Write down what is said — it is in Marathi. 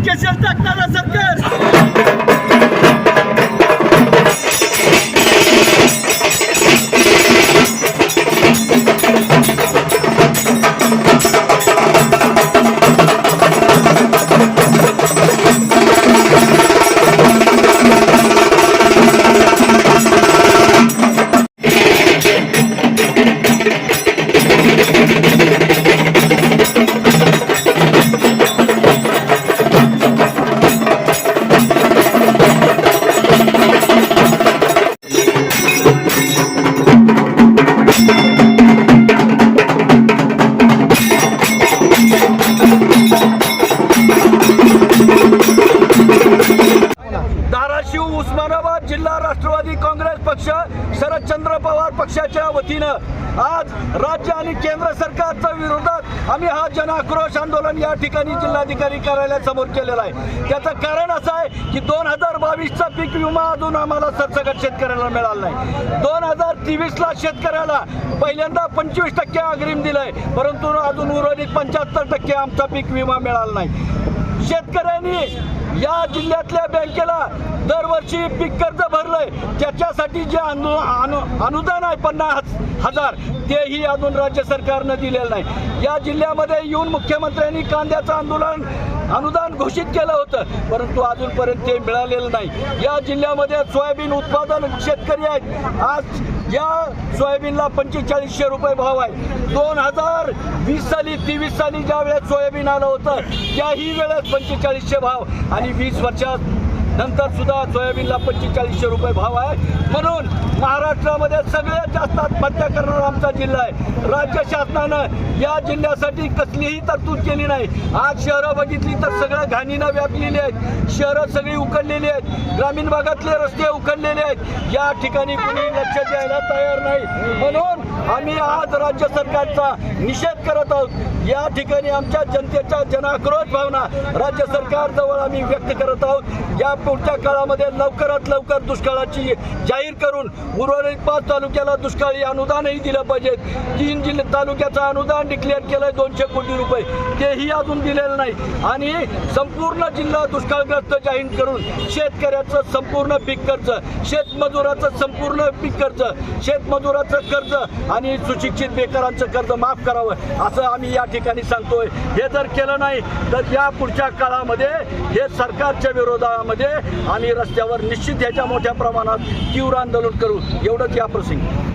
Herkes yataklara sakır. जिल्हा राष्ट्रवादी काँग्रेस पक्ष शरदचंद्र पवार पक्षाच्या वतीनं आज राज्य आणि केंद्र सरकारच्या विरोधात आम्ही हा जनाक्रोश आंदोलन या ठिकाणी जिल्हाधिकारी कार्यालयासमोर केलेलं आहे. त्याचं कारण असं आहे की दोन हजार बावीसचा पीक विमा अजून आम्हाला सरसकट शेतकऱ्याला मिळाला नाही. दोन हजार तेवीसला शेतकऱ्याला पहिल्यांदा पंचवीस टक्के अग्रिम दिलंय परंतु अजून उर्वरित पंच्याहत्तर टक्के आमचा पीक विमा मिळाला नाही. शेतकऱ्यांनी या जिल्ह्यातल्या बँकेला दरवर्षी पीक कर्ज भरलंय. त्याच्यासाठी जे अनु अनु अनुदान आहे पन्नास हजार तेही अजून राज्य सरकारनं दिलेलं नाही. या जिल्ह्यामध्ये येऊन मुख्यमंत्र्यांनी कांद्याचं आंदोलन अनुदान घोषित केलं होतं. परंतु अजूनपर्यंत ते मिळालेलं नाही. या जिल्ह्यामध्ये सोयाबीन उत्पादन शेतकरी आहेत. आज या सोयाबीनला पंचेचाळीसशे रुपये भाव आहे. दोन हजार वीस साली तेवीस साली ज्या वेळेस सोयाबीन आलं होतं त्याही वेळेस पंचेचाळीसशे भाव. आणि वीस वर्षात नंतर सुद्धा सोयाबीनला पंचेचाळीसशे रुपये भाव आहे. म्हणून महाराष्ट्रामध्ये सगळ्यात जास्त आत्महत्या करणारा आमचा जिल्हा आहे. राज्य शासनानं या जिल्ह्यासाठी कसलीही तरतूद केली नाही. आज शहरं बघितली तर सगळं घाणीनं व्यापलेली आहेत. शहरं सगळी उकडलेली आहेत. ग्रामीण भागातले रस्ते उकडलेले आहेत. या ठिकाणी कुणी लक्ष द्यायला तयार नाही. म्हणून आम्ही आज राज्य सरकारचा निषेध करत आहोत. या ठिकाणी आमच्या जनतेच्या जनाक्रोश भावना राज्य सरकारजवळ आम्ही व्यक्त करत आहोत. या पुढच्या काळामध्ये लवकरात लवकर दुष्काळाची जाहीर करून उर्वरित पाच तालुक्याला दुष्काळी अनुदानही दिलं पाहिजे. तीन जिल्हे तालुक्याचं अनुदान डिक्लेअर केलंय दोनशे कोटी रुपये. तेही अजून दिलेलं नाही. आणि संपूर्ण जिल्हा दुष्काळग्रस्त जाहीर करून शेतकऱ्याचं संपूर्ण पीक कर्ज शेतमजुराचं संपूर्ण पीक कर्ज शेतमजुराचं कर्ज आणि सुशिक्षित बेकारांचं कर्ज माफ करावं असं आम्ही या ठिकाणी सांगतोय. हे जर केलं नाही तर या पुढच्या काळामध्ये हे सरकारच्या विरोधामध्ये आम्ही रस्त्यावर निश्चित ह्याच्या मोठ्या प्रमाणात तीव्र आंदोलन करू. एवढंच या प्रसंगी.